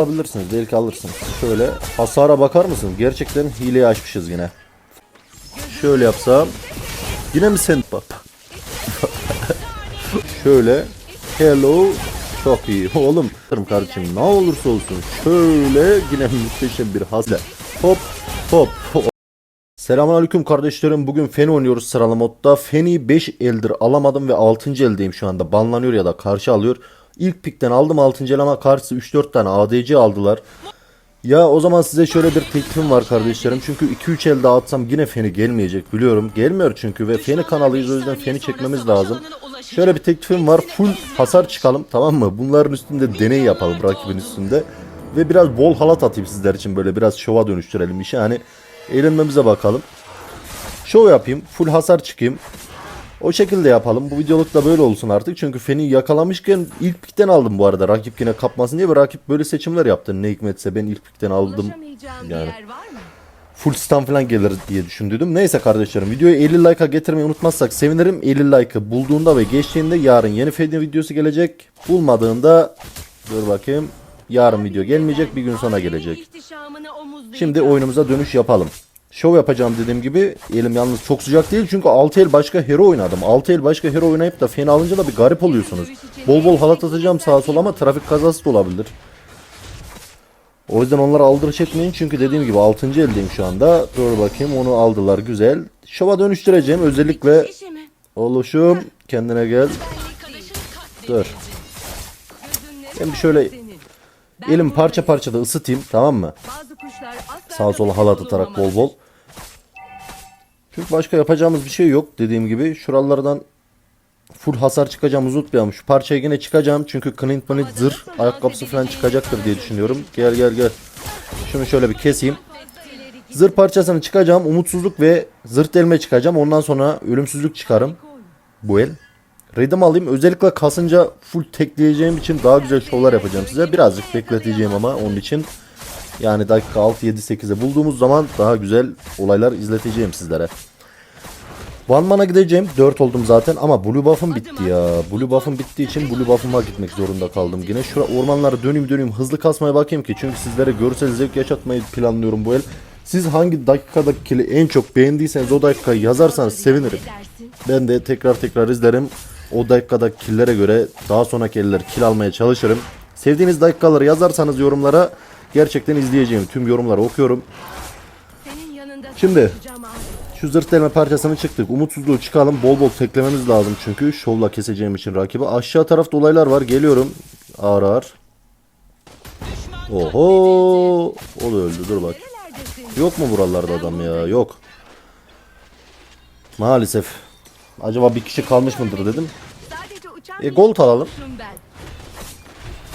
alabilirsiniz. Belki alırsınız. Şöyle hasara bakar mısın? Gerçekten hileyi açmışız yine. Şöyle yapsam. Yine mi sen? Şöyle. Hello. Çok iyi. Oğlum kardeşim ne olursa olsun. Şöyle yine muhteşem bir hasle. Hop hop. Selamünaleyküm kardeşlerim. Bugün Feni oynuyoruz sıralı modda. Feni 5 eldir alamadım ve 6. eldeyim şu anda. Banlanıyor ya da karşı alıyor. İlk pikten aldım 6. el ama karşısı 3-4 tane ADC aldılar. Ya o zaman size şöyle bir teklifim var kardeşlerim. Çünkü 2-3 el daha atsam yine Feni gelmeyecek biliyorum. Gelmiyor çünkü ve Feni kanalıyız o yüzden Feni çekmemiz lazım. Şöyle bir teklifim var. Full hasar çıkalım tamam mı? Bunların üstünde deney yapalım rakibin üstünde. Ve biraz bol halat atayım sizler için böyle biraz şova dönüştürelim işi. Hani eğlenmemize bakalım. Şov yapayım. Full hasar çıkayım. O şekilde yapalım. Bu videoluk da böyle olsun artık. Çünkü Feni yakalamışken ilk pikten aldım bu arada. Rakip yine kapmasın diye ve rakip böyle seçimler yaptı. Ne hikmetse ben ilk pikten aldım. Yani. Full stun falan gelir diye düşündüydüm. Neyse kardeşlerim videoyu 50 like'a getirmeyi unutmazsak sevinirim. 50 like'ı bulduğunda ve geçtiğinde yarın yeni Feni videosu gelecek. Bulmadığında dur bakayım. Yarın video gelmeyecek bir gün sonra gelecek. Şimdi oyunumuza dönüş yapalım. Şov yapacağım dediğim gibi elim yalnız çok sıcak değil çünkü 6 el başka hero oynadım. 6 el başka hero oynayıp da fena alınca da bir garip oluyorsunuz. Bol bol halat atacağım sağa sola ama trafik kazası da olabilir. O yüzden onları aldırış etmeyin çünkü dediğim gibi 6. eldeyim şu anda. Dur bakayım onu aldılar güzel. Şova dönüştüreceğim özellikle oluşum kendine gel. Dur. Ben şöyle elim parça parça da ısıtayım tamam mı? Sağa sola halat atarak bol bol. Çünkü başka yapacağımız bir şey yok dediğim gibi. Şuralardan full hasar çıkacağımızı unutmayalım. Şu parçaya yine çıkacağım. Çünkü Clint Manit zırh ayakkabısı falan çıkacaktır diye düşünüyorum. Gel gel gel. Şunu şöyle bir keseyim. Zırh parçasını çıkacağım. Umutsuzluk ve zırh delme çıkacağım. Ondan sonra ölümsüzlük çıkarım. Bu el. Redim alayım. Özellikle kasınca full tekleyeceğim için daha güzel şovlar yapacağım size. Birazcık bekleteceğim ama onun için. Yani dakika 6, 7, 8'e bulduğumuz zaman daha güzel olaylar izleteceğim sizlere. One Man'a gideceğim. 4 oldum zaten ama Blue Buff'ım bitti ya. Blue Buff'ım bittiği için Blue Buff'ıma gitmek zorunda kaldım yine. Şura ormanlara döneyim döneyim hızlı kasmaya bakayım ki. Çünkü sizlere görsel zevk yaşatmayı planlıyorum bu el. Siz hangi dakikadaki kili en çok beğendiyseniz o dakikayı yazarsanız sevinirim. Ben de tekrar tekrar izlerim. O dakikadaki killere göre daha sonraki eller kill almaya çalışırım. Sevdiğiniz dakikaları yazarsanız yorumlara gerçekten izleyeceğim. Tüm yorumları okuyorum. Şimdi. Şu zırt delme parçasını çıktık. Umutsuzluğu çıkalım. Bol bol teklememiz lazım çünkü. Şovla keseceğim için rakibi. Aşağı tarafta olaylar var. Geliyorum. Ağır ağır. Oho. O da öldü. Dur bak. Yok mu buralarda adam ya? Yok. Maalesef. Acaba bir kişi kalmış mıdır dedim. E, gold alalım.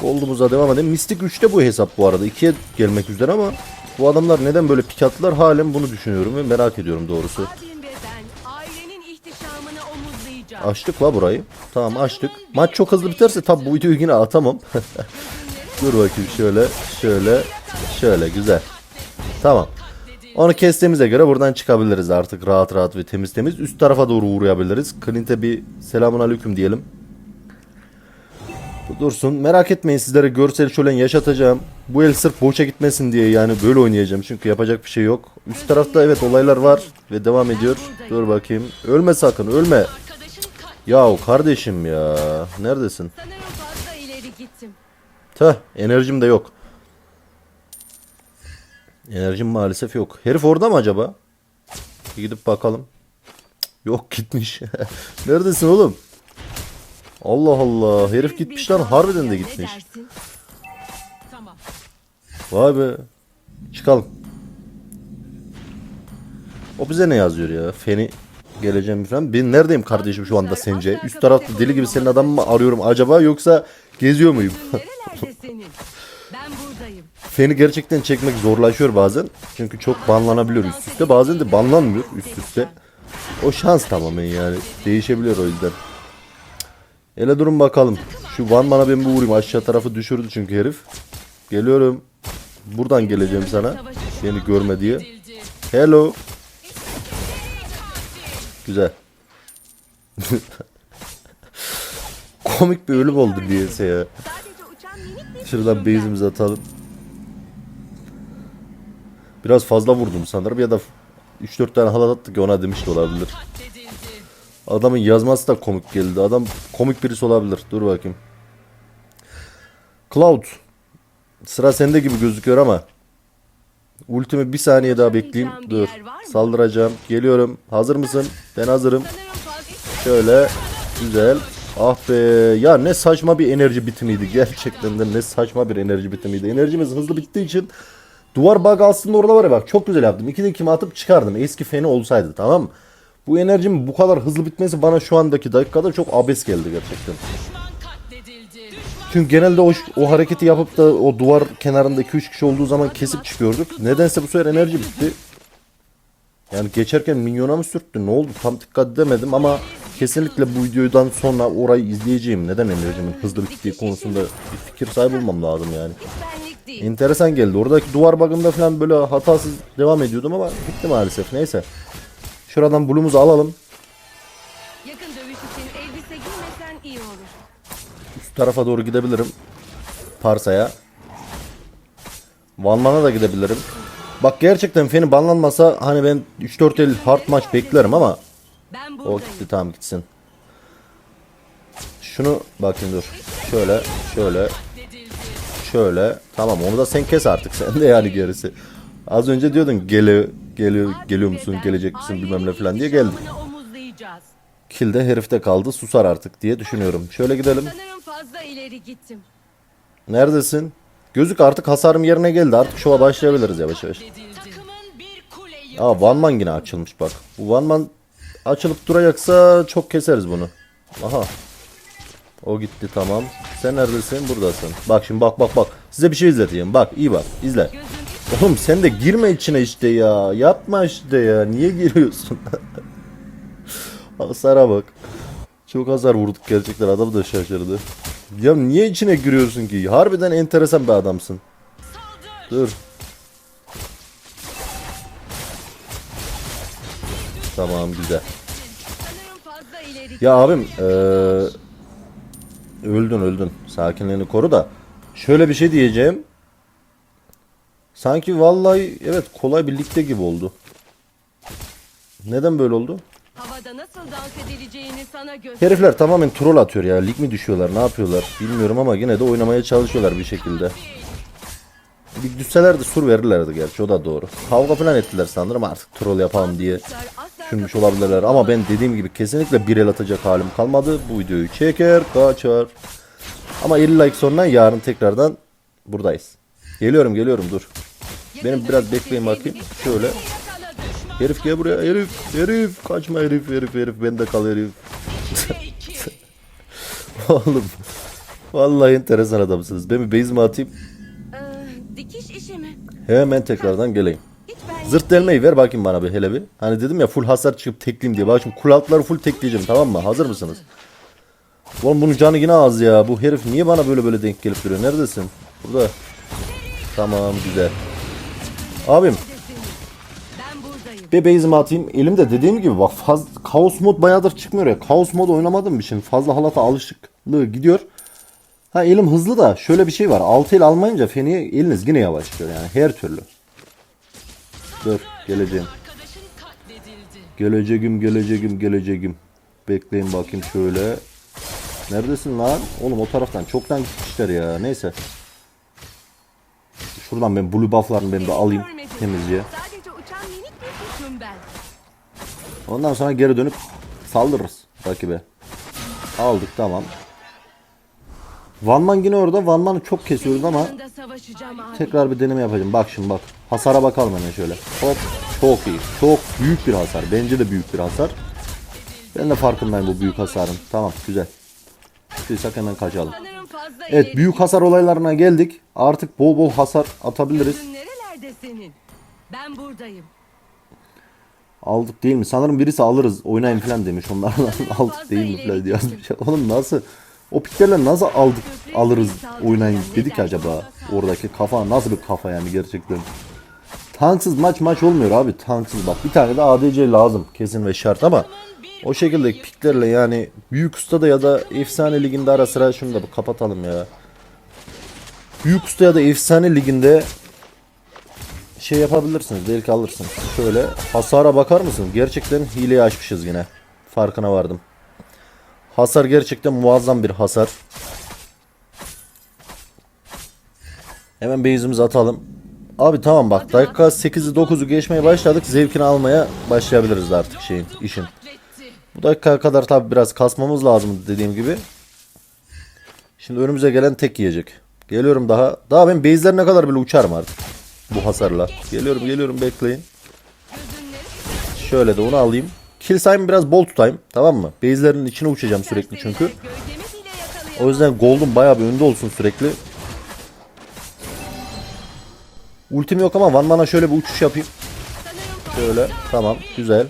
Gold'umuza devam edelim. Mystic 3'te bu hesap bu arada. 2'ye gelmek üzere ama bu adamlar neden böyle pik attılar halen bunu düşünüyorum ve merak ediyorum doğrusu. Açtık la burayı. Tamam açtık. Maç çok hızlı biterse tabi bu videoyu yine atamam. Dur bakayım şöyle şöyle şöyle güzel. Tamam. Onu kestiğimize göre buradan çıkabiliriz artık rahat rahat ve temiz temiz. Üst tarafa doğru uğrayabiliriz. Clint'e bir selamun aleyküm diyelim. Dursun. Merak etmeyin sizlere görsel şölen yaşatacağım. Bu el sırf boşa gitmesin diye yani böyle oynayacağım. Çünkü yapacak bir şey yok. Üst tarafta evet olaylar var ve devam ediyor. Dur bakayım. Ölme sakın ölme. Yahu kardeşim ya. Neredesin? Tüh enerjim de yok. Enerjim maalesef yok. Herif orada mı acaba? Bir gidip bakalım. Yok gitmiş. Neredesin oğlum? Allah Allah. Herif gitmiş lan. Harbiden de gitmiş. Vay be. Çıkalım. O bize ne yazıyor ya? Feni geleceğim falan. Ben neredeyim kardeşim şu anda sence? Üst tarafta deli gibi senin adamı mı arıyorum acaba yoksa geziyor muyum? Feni gerçekten çekmek zorlaşıyor bazen. Çünkü çok banlanabiliyor üst üste. Bazen de banlanmıyor üst üste. O şans tamamen yani. Değişebiliyor o yüzden. Ele durun bakalım. Şu Van bana ben bir vurayım. Aşağı tarafı düşürdü çünkü herif. Geliyorum. Buradan geleceğim sana. Beni görme diye. Hello. Güzel. Komik bir ölüm oldu diyese ya. Şuradan base'imizi atalım. Biraz fazla vurdum sanırım ya da 3-4 tane halat attı ki ona demiş de olabilir. Adamın yazması da komik geldi. Adam komik birisi olabilir. Dur bakayım. Cloud. Sıra sende gibi gözüküyor ama. Ultimi bir saniye daha bekleyeyim. Dur. Saldıracağım. Geliyorum. Hazır mısın? Ben hazırım. Şöyle. Güzel. Ah be. Ya ne saçma bir enerji bitimiydi. Gerçekten de ne saçma bir enerji bitimiydi. Enerjimiz hızlı bittiği için duvar bug aslında orada var ya bak çok güzel yaptım. İki de kimi atıp çıkardım. Eski feni olsaydı tamam mı? Bu enerjimin bu kadar hızlı bitmesi bana şu andaki dakikada çok abes geldi gerçekten. Çünkü genelde o, o hareketi yapıp da o duvar kenarında 2-3 kişi olduğu zaman kesip çıkıyorduk. Nedense bu sefer enerji bitti. Yani geçerken minyona mı sürttü ne oldu tam dikkat edemedim ama kesinlikle bu videodan sonra orayı izleyeceğim. Neden enerjimin hızlı bittiği konusunda bir fikir sahibi olmam lazım yani. Enteresan geldi. Oradaki duvar bug'ında falan böyle hatasız devam ediyordum ama bitti maalesef. Neyse. Şuradan bulumuzu alalım. Yakın dövüş için elbise giymesen iyi olur. Şu tarafa doğru gidebilirim. Parsa'ya. Vanman'a da gidebilirim. Bak gerçekten Feni banlanmasa hani ben 3-4 el hard maç beklerim ama o gitti tamam gitsin. Şunu bakayım dur. Şöyle şöyle şöyle tamam onu da sen kes artık sen de yani gerisi. Az önce diyordun gele geliyor geliyor musun gelecek misin bilmem ne falan diye geldik. İhtişamını omuzlayacağız. Kill de herifte kaldı susar artık diye düşünüyorum. Şöyle gidelim. Sanırım fazla ileri gittim. Neredesin? Gözük artık hasarım yerine geldi. Artık şova başlayabiliriz yavaş yavaş. Aa Van Man yine açılmış bak. Bu Van Man açılıp duracaksa çok keseriz bunu. Aha. O gitti tamam. Sen neredesin? Buradasın. Bak şimdi bak bak bak. Size bir şey izleteyim. Bak iyi bak. izle. Gözün Oğlum sen de girme içine işte ya. Yapma işte ya. Niye giriyorsun? Hasara bak. Çok hasar vurduk gerçekten. Adam da şaşırdı. Ya niye içine giriyorsun ki? Harbiden enteresan bir adamsın. Dur. Tamam güzel. Ya abim eee, öldün öldün. Sakinliğini koru da. Şöyle bir şey diyeceğim. Sanki vallahi evet kolay bir ligde gibi oldu. Neden böyle oldu? Havada nasıl dans edileceğini sana göster. Herifler tamamen troll atıyor ya. Lig mi düşüyorlar ne yapıyorlar bilmiyorum ama yine de oynamaya çalışıyorlar bir şekilde. Lig düşselerdi sur verirlerdi gerçi o da doğru. Kavga falan ettiler sanırım artık troll yapalım diye düşünmüş olabilirler. Ama ben dediğim gibi kesinlikle bir el atacak halim kalmadı. Bu videoyu çeker kaçar. Ama 50 like sonra yarın tekrardan buradayız. Geliyorum geliyorum dur. Benim biraz bekleyin bakayım. Şöyle. Herif gel buraya herif herif kaçma herif herif herif bende kal herif. Oğlum. Vallahi enteresan adamsınız. Ben bir base'imi atayım. Ee, dikiş işi mi? Hemen tekrardan geleyim. Zırt delmeyi ver bakayım bana bir hele bir. Hani dedim ya full hasar çıkıp tekleyeyim diye. Bak şimdi kul altları full tekleyeceğim tamam mı? Hazır mısınız? Oğlum bunun canı yine az ya. Bu herif niye bana böyle böyle denk gelip duruyor? Neredesin? Burada. Tamam güzel. Abim bir base'imi atayım. Elimde dediğim gibi bak faz, kaos mod bayağıdır çıkmıyor ya. Kaos mod oynamadığım için fazla halata alışıklığı gidiyor. Ha elim hızlı da şöyle bir şey var. 6 el almayınca feni eliniz yine yavaşlıyor yani her türlü. Dur geleceğim. Geleceğim geleceğim geleceğim. Bekleyin bakayım şöyle. Neredesin lan? Oğlum o taraftan çoktan gitmişler ya. Neyse. Şuradan ben blue buff'larını ben de alayım Temizce. Sadece uçan minik bir kuşum ben. Ondan sonra geri dönüp saldırırız rakibe. Aldık tamam. Van Man yine orada. Van Man'ı çok kesiyoruz ama tekrar bir deneme yapacağım. Bak şimdi bak. Hasara bakalım hemen şöyle. Hop. Çok iyi. Çok büyük bir hasar. Bence de büyük bir hasar. Ben de farkındayım bu büyük hasarın. Tamam güzel. Çıktıysak hemen kaçalım. Evet büyük hasar olaylarına geldik. Artık bol bol hasar atabiliriz. Ben buradayım. Aldık değil mi? Sanırım birisi alırız oynayın falan demiş onlardan. aldık değil mi falan yazmış. Oğlum nasıl? O piklerle nasıl aldık alırız oynayın dedik acaba? Oradaki kafa nasıl bir kafa yani gerçekten. Tanksız maç maç olmuyor abi tanksız bak bir tane de ADC lazım kesin ve şart ama o şekilde piklerle yani büyük ustada ya da efsane liginde ara sıra şunu da kapatalım ya. Büyük usta ya da efsane liginde şey yapabilirsiniz. Belki alırsınız. Şöyle hasara bakar mısın? Gerçekten hileyi açmışız yine. Farkına vardım. Hasar gerçekten muazzam bir hasar. Hemen base'imizi atalım. Abi tamam bak dakika 8'i 9'u geçmeye başladık. Zevkini almaya başlayabiliriz artık şeyin işin. Bu dakikaya kadar tabi biraz kasmamız lazım dediğim gibi. Şimdi önümüze gelen tek yiyecek. Geliyorum daha. Daha ben base'ler kadar bile uçarım artık. Bu hasarla. Geliyorum geliyorum bekleyin. Şöyle de onu alayım. Kill sayımı biraz bol tutayım. Tamam mı? Base'lerin içine uçacağım sürekli çünkü. O yüzden Gold'un bayağı bir önde olsun sürekli. Ultim yok ama Van Man'a şöyle bir uçuş yapayım. Şöyle tamam güzel.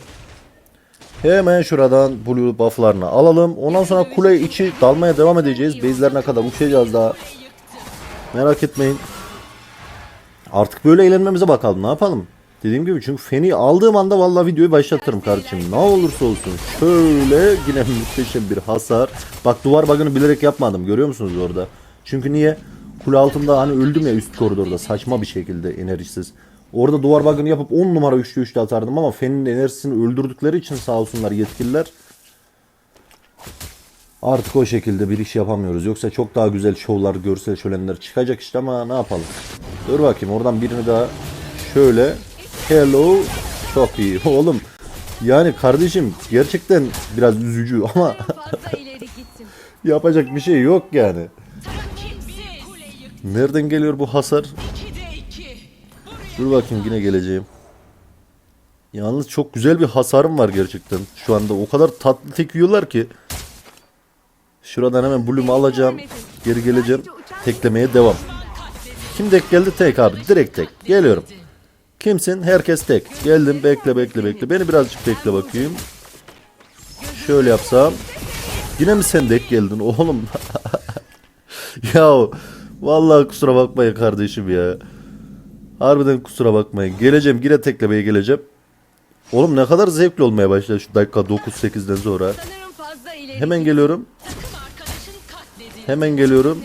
Hemen şuradan blue bufflarını alalım. Ondan sonra kule içi dalmaya devam edeceğiz. Base'lerine kadar uçacağız daha. Merak etmeyin. Artık böyle eğlenmemize bakalım. Ne yapalım? Dediğim gibi çünkü Feni aldığım anda vallahi videoyu başlatırım kardeşim. Ne olursa olsun. Şöyle yine muhteşem bir hasar. Bak duvar bug'ını bilerek yapmadım. Görüyor musunuz orada? Çünkü niye? Kule altında hani öldüm ya üst koridorda saçma bir şekilde enerjisiz. Orada duvar bug'ını yapıp 10 numara 3'lü 3'lü atardım ama Fen'in enerjisini öldürdükleri için sağ olsunlar yetkililer. Artık o şekilde bir iş yapamıyoruz. Yoksa çok daha güzel şovlar, görsel şölenler çıkacak işte ama ne yapalım. Dur bakayım oradan birini daha şöyle. Hello. Çok iyi. Oğlum yani kardeşim gerçekten biraz üzücü ama yapacak bir şey yok yani. Nereden geliyor bu hasar? Dur bakayım yine geleceğim. Yalnız çok güzel bir hasarım var gerçekten. Şu anda o kadar tatlı tek yiyorlar ki. Şuradan hemen blue'umu alacağım. Geri geleceğim. Teklemeye devam. Kim tek geldi? Tek abi. Direkt tek. Geliyorum. Kimsin? Herkes tek. Geldim. Bekle bekle bekle. Beni birazcık bekle bakayım. Şöyle yapsam. Yine mi sen tek geldin oğlum? ya vallahi kusura bakmayın kardeşim ya. Harbiden kusura bakmayın. Geleceğim yine teklemeye geleceğim. Oğlum ne kadar zevkli olmaya başladı şu dakika 9-8'den sonra. Hemen geliyorum. Hemen geliyorum.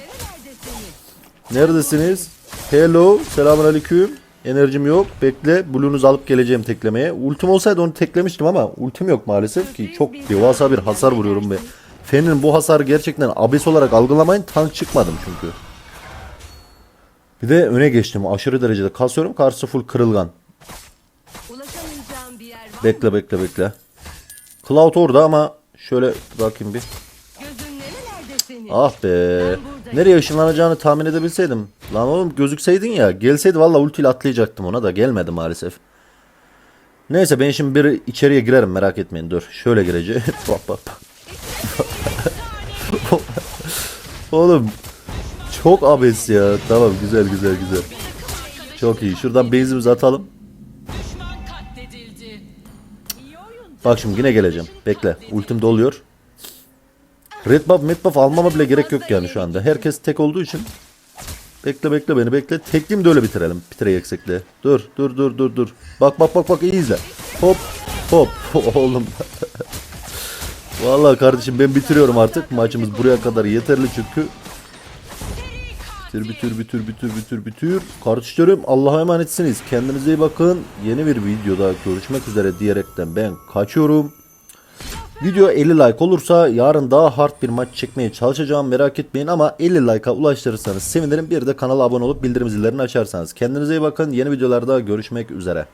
Neredesin? Neredesiniz? Hello. Selamünaleyküm. Enerjim yok. Bekle. Blue'unuzu alıp geleceğim teklemeye. Ultim olsaydı onu teklemiştim ama ultim yok maalesef ki. Çok devasa bir hasar vuruyorum be. Fen'in bu hasarı gerçekten abes olarak algılamayın. Tank çıkmadım çünkü. Bir de öne geçtim. Aşırı derecede kasıyorum. Karşısı full kırılgan. Bekle bekle bekle. Cloud orada ama şöyle bakayım bir. Ah be. Nereye ışınlanacağını tahmin edebilseydim. Lan oğlum gözükseydin ya. Gelseydi valla ultiyle atlayacaktım ona da gelmedi maalesef. Neyse ben şimdi bir içeriye girerim merak etmeyin dur. Şöyle gireceğim. bak. oğlum çok abes ya. Tamam güzel güzel güzel. Çok iyi. Şuradan base'imizi atalım. Bak şimdi yine geleceğim. Bekle. Ultim doluyor. Red buff, mid buff almama bile gerek yok yani şu anda. Herkes tek olduğu için. Bekle bekle beni bekle. Tekliyim de öyle bitirelim. Bitireceksek de. Dur dur dur dur dur. Bak bak bak bak iyi izle. Hop hop oğlum. Vallahi kardeşim ben bitiriyorum artık. Maçımız buraya kadar yeterli çünkü. Bitir bitir bitir bitir bitir bitir. Kardeşlerim Allah'a emanetsiniz. Kendinize iyi bakın. Yeni bir videoda görüşmek üzere diyerekten ben kaçıyorum. Video 50 like olursa yarın daha hard bir maç çekmeye çalışacağım merak etmeyin ama 50 like'a ulaştırırsanız sevinirim. Bir de kanala abone olup bildirim zillerini açarsanız. Kendinize iyi bakın. Yeni videolarda görüşmek üzere.